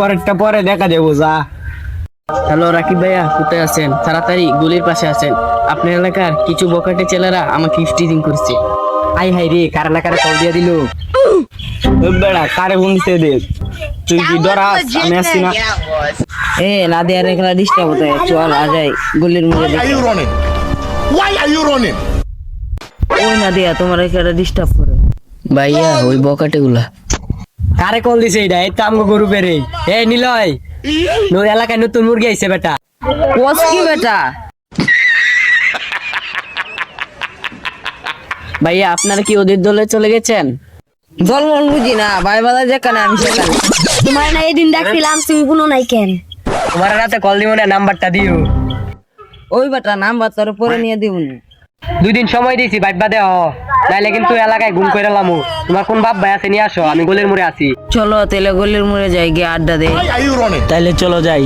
পরেরটা পরে দেখা যাব যা হ্যালো রাকিব ভাইয়া কোথায় আছেন? তাড়াতাড়ি গুলির পাশে আছেন। আপনার এলাকার কিছু বকাটে ছেলেরা আমাকে ইফটিজিং করছে। আই হাই রে কার এলাকার কারে কল দিয়ে দিল? বেড়া কারে ফোন দিতে দে তুই কি ডরাস? আমি আসছি না। এ নাদিয়ার এখানে ডিস্টার্ব হতে চল আ যাই গলির running? Why are you running? ওই নাদিয়া তোমার এখানে ডিস্টার্ব করে। ভাইয়া ওই বকাটে গুলা কারে কল দিছে এটা এই তো আমগো গরু পেরে এ নিলয়। নো এলাকায় নতুন মুরগি আইছে বেটা। কোস কি বেটা? ভাইয়া আপনারা কি ওদের দলে চলে গেছেন? দল মন বুঝি না ভাই বাদা যেখানে আমি সেখানে। তোমার না এদিন দেখছিলাম তুমি কোনো নাই কেন? তোমার রাতে কল দিব না নাম্বারটা দিও। ওই বেটা নাম্বার তোর পরে নিয়ে দিব দুই দিন সময় দিয়েছি বাইবা দেহ নাইলে কিন্তু এলাকায় গুম করে লামু তোমার কোন বাপ ভাই আছে নিয়ে আসো আমি গলির মোড়ে আছি চলো তেলে গলির মুড়ে যাই গিয়ে আড্ডা দেই? তাইলে চলো যাই?